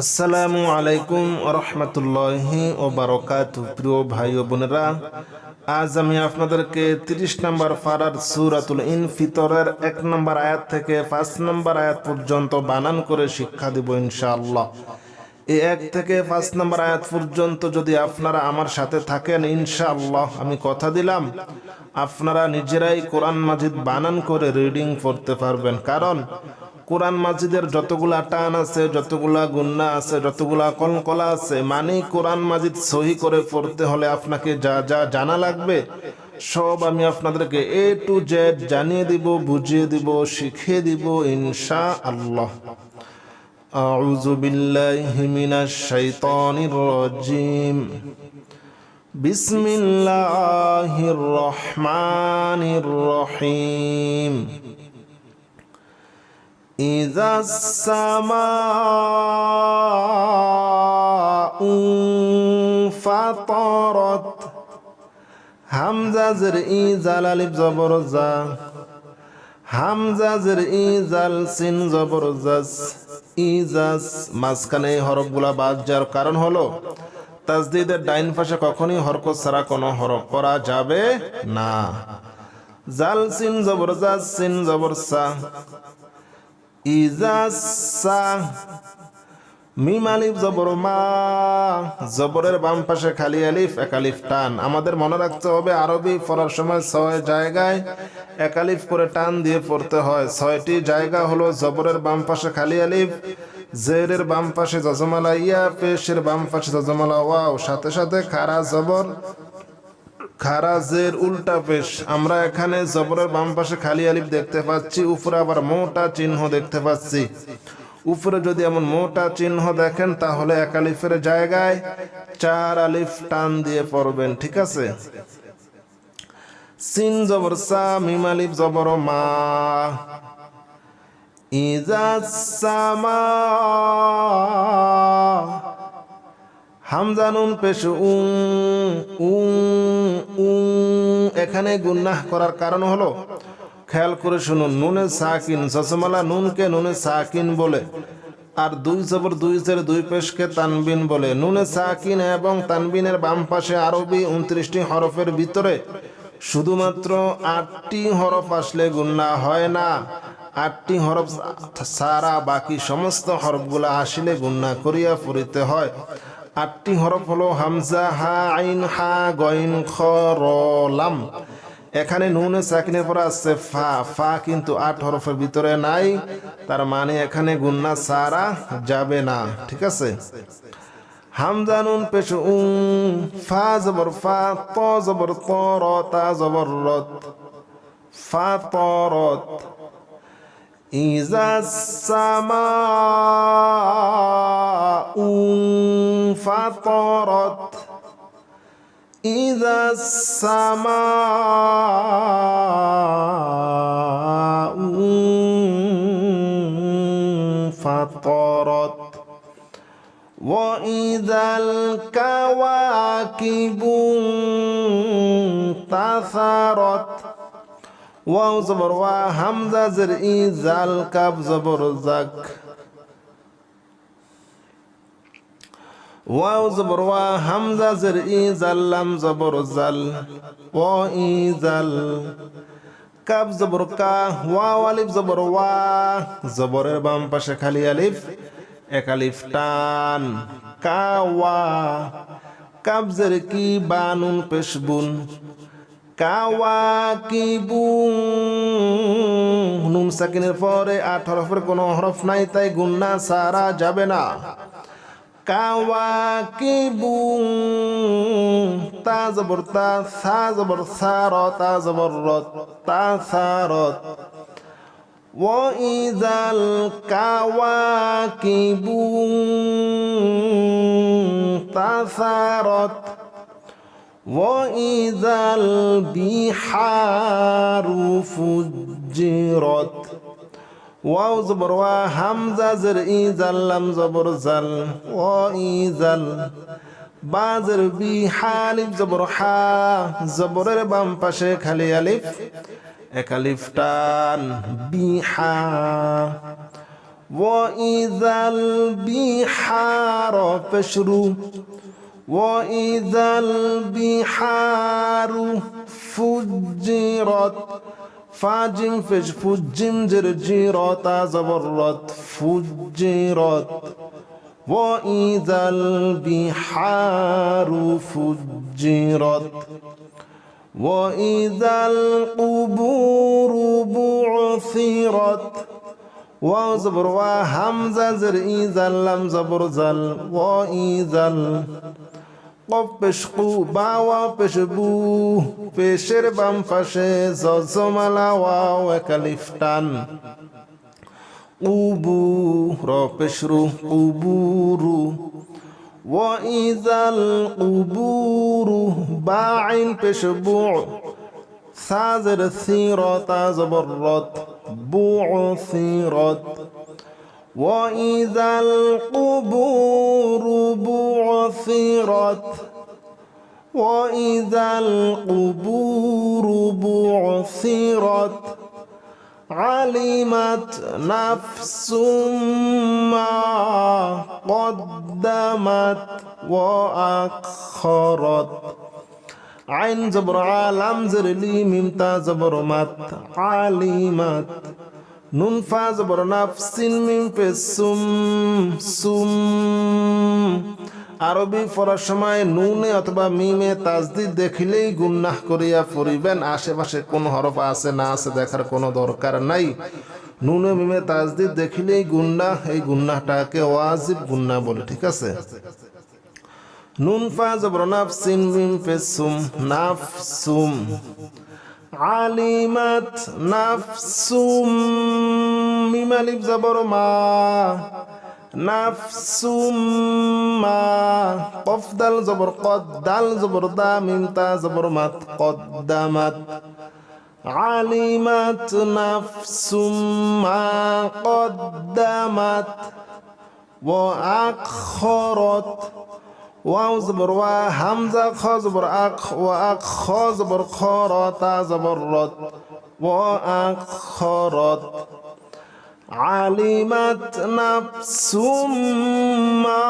আসসালামু আলাইকুম রহমতুল্লাহি ও বারকাত প্রিয় ভাই ও বোনেরা, আজ আমি আপনাদেরকে তিরিশ নম্বর ফারার সুরাতুল ইন ফিতরের এক নম্বর আয়াত থেকে পাঁচ নম্বর আয়াত পর্যন্ত বানান করে শিক্ষা দিব ইনশাআল্লাহ। এই এক থেকে পাঁচ নম্বর আয়াত পর্যন্ত যদি আপনারা আমার সাথে থাকেন ইনশাআল্লাহ, আমি কথা দিলাম, আপনারা নিজেরাই কোরআন মাজিদ বানান করে রিডিং করতে পারবেন। কারণ কোরআন মাজিদের যতগুলা টান আছে যতগুলা গুন্না আছে যতগুলা কলকলা আছে মানে কোরআন মাজিদ সহি করে পড়তে হলে আপনাকে যা যা জানা লাগবে সব আমি আপনাদেরকে এ টু জেড জানিয়ে দিব বুঝিয়ে দিব শিখিয়ে দিব ইনশা আল্লাহ أعوذ بالله من الشيطان الرجيم بسم الله الرحمن الرحيم إذا السماء فطرت হামজা জের ই জাল আলিফ জবর জা হামজা জের ই জাল সিন জবর জাস ইজাস মাঝখানে এই হরফগুলা বাদ যাওয়ার কারণ হলো তাজদিদের ডাইন পাশে কখনই হরকত ছাড়া কোনো হরফ করা যাবে না জাল সিন জবর জাস সিন জবর সা মিম আলিফ জবরের বাম পাশে খালি আলিফ টান। আমাদের মনে রাখতে হবে, আরবি পড়ার সময় ছয় জায়গায় এক আলিফ করে টান দিয়ে পড়তে হয়। ছয়টি জায়গা হলো জবরের বাম পাশে খালি আলিফ, জেরের বাম পাশে জজমালা ইয়া, পেশের বাম পাশে জজমালা ওয়াও। সাথে সাথে খারা জবর খারাজের উল্টা পেশ। আমরা এখানে জবরের বাম পাশে খালি আলিফ দেখতে পাচ্ছি, উপরে আবার মোটা চিহ্ন দেখতে পাচ্ছি। উপরে যদি এমন মোটা চিহ্ন দেখেন, তাহলে এক আলিফের জায়গায় চার আলিফ টান দিয়ে পড়বেন, ঠিক আছে? সিন জবর, সা, মিম আলিফ জবর, মা। ইজা সামা হামজা নুন পেশ উং উং এখানে গুন্নাহ করার কারণ হলো, খেয়াল করে শুনুন, নুনে সাকিন, সসমালা নুনকে নুনে সাকিন বলে, আর দুই জবর দুই জের দুই পেশকে তানবিন বলে। নুনে সাকিন এবং তানবিনের বাম পাশে আরবি উনত্রিশটি হরফের ভিতরে শুধুমাত্র আটটি হরফ আসলে গুন্না হয় না, আটটি হরফ সারা বাকি সমস্ত হরফগুলা আসলে গুন্না করিয়া পড়িতে হয়। আটটি হরফ হলো হামজা, হা, আইন, হা গইন খ এখানে নুনে সাকিনের পর আসছে ফা। ফা কিন্তু আট হরফের ভিতরে নাই। তার মানে এখানে গুন্না সারা যাবে না। ঠিক আছে? হামজা, নুন, পেশ, উম, ফা, জবর, ফা, ত, জবর, ত, র, তা, জবর, রত। ফা, ত, রত। ইজা সামা, উম فطرت. إذا السماء فطرت. وإذا الكواكب انتثرت. واو زبر وا همزه زر إذا الكب زبر زك ওয়াও জবর, ওয়া হামজা জের ই জাল্লাম জবর জাল, ও ই জাল। কাব জবর কা, ওয়াও আলিফ জবর, ওয়া জবরের বাম পাশে খালি আলিফ, এক আলিফ টান। কা, ওয়া। কাব জের কি বানুন পেশবুন নুন সাকিনের পরে আট হরফের কোনো হরফ নাই, তাই গুন্না সারা যাবে না। কাবু তা জবর তা সা জবর সার তা জবর রত ইজাল কাবু তা সারত ও ইজাল বিহারু ফুজ রথ واو زبر وا همزة زر إذا لم زبر زل وإذا বাজের বি হালিফ জবর হা জবরের বাম পাশে খালি আলিফ এক আলিফ টান বিহা وإذا البحار فشروا وإذا البحار فجرت فاجم فج فجم جرجيرات زبرت فجرت وإذا البحار فجرت وإذا القبور بعثرت. واو زبر وا همزة زر إذا لم زبر زل وإذا ال قف পেশকু বাওয়া পেশবু পেশের বাম পাশে জজমালা ওয়াও একালিফটান উবু র পেশরু উবুরু وإذا القبور باعين بشبوع ثازر ثيرة زبرت بعثرت وإذا القبور بعثرت وإذا القبور بعثرت علمت نفس ما قدمت وأخرت. عين زبر عالم زر لي ممتا زبر مت علمت নুন ফা নাফসিন মিম পে সুম। সুম আরবি পড়ার সময় নুনে অথবা মিমে তাজদিদ দেখিলেই গুন্নাহ করিয়া পড়িবেন। আশেপাশে কোন হরফ আছে না আছে দেখার কোনো দরকার নাই। নুনে মিমে তাজদিদ দেখিলেই গুন্নাহ, এই গুন্নাহটাকে ওয়াজিব গুন্নাহ বলে, ঠিক আছে? নুন ফা জবর নাফসিন মিম পে সুম নাফসুম। আলিমাত নাফসুম মিম আলিফ জবর মা নাফসুম মা কফ দাল জবর কদ দাল জবর দা মিম তা জবর মাত কদ্দামাত আলিমাত নাফসুম মা কদ্দামাত وأخرت واو زبر وا همزة خ زبر أخ وأخ خ زبر خرا تا زبر رد وأخرت علمت نفس ما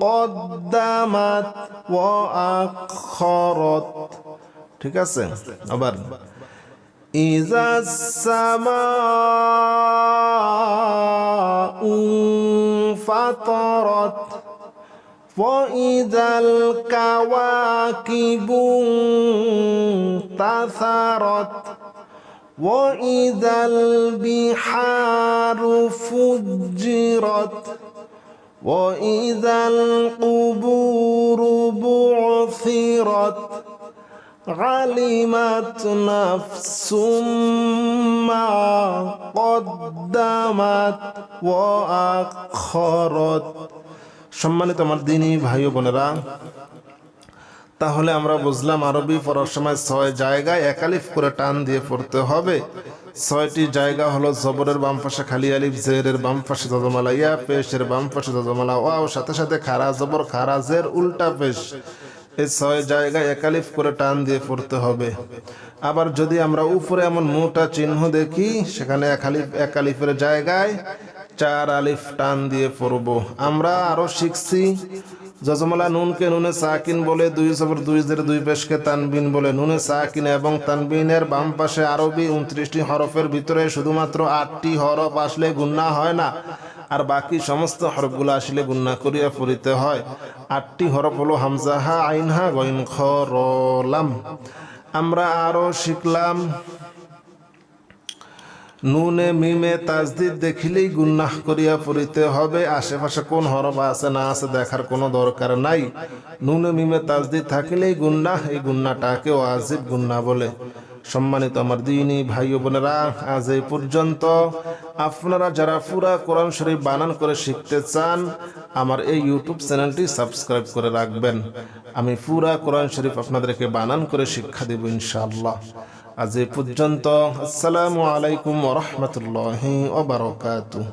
قدمت وأخرت ঠিক আছে আবার إذا السماء انفطرت وإذا الكواكب انتثرت وإذا البحار فجرت وإذا القبور بعثرت علمت نفس ما قدمت وأخرت সম্মানিত আমার দিনী ভাই বোনেরা, তাহলে আমরা বুঝলাম আরবি পড়ার সময় ছয় জায়গায় একালিফ করে টান দিয়ে পড়তে হবে। ছয়টি জায়গা হলো জবরের বাম পাশে খালি আলিফ, জেরের বাম পাশে জজমালা ইয়া, পেশের বাম পাশে জজমালা ওয়াও সাথে সাথে খারা জবর, খারা জের, উল্টা পেশ। এই ছয় জায়গায় একালিফ করে টান দিয়ে পড়তে হবে। আবার যদি আমরা উপরে এমন মোটা চিহ্ন দেখি, সেখানে একালিফ একালিফের জায়গায় চার আলিফ টান দিয়ে পড়ব। আমরা আরও শিখছি। জজমালা নুনকে নুনে সাকিন বলে দুই জবর দুই জের দুই পেশকে তানবিন বলে নুনে সাকিন এবং তানবিনের বাম পাশে আরবি উনত্রিশটি হরফের ভিতরে শুধুমাত্র আটটি হরফ আসলে গুন্না হয় না। আর বাকি সমস্ত হরফগুলো আসলে গুন্না করিয়া পড়িতে হয়। আটটি হরফ হলো হামজাহা আইনহা গইন খ রলাম আমরা আরও শিখলাম। নুনে মিমে তাজদিদ দেখিলেই গুন্নাহ করিয়া পড়িতে হবে। আশেপাশে কোন হরফ আছে, না আছে, দেখার কোনো দরকার নাই। নুনে মিমে তাজদিদ থাকিলেই গুন্নাহ এই গুন্নাটাকে ওয়াজিব গুন্না বলে। সম্মানিত আমার দিনী ভাই বোনেরা, আজ এই পর্যন্ত আপনারা যারা পুরা কোরআন শরীফ বানান করে শিখতে চান, আমার এই ইউটিউব চ্যানেলটি সাবস্ক্রাইব করে রাখবেন। আমি পুরা কোরআন শরীফ আপনাদেরকে বানান করে শিক্ষা দেব ইনশাআল্লাহ। আজ পর্যন্ত আসসালামু আলাইকুম রহমতুল্লাহ ওবরকাতুহ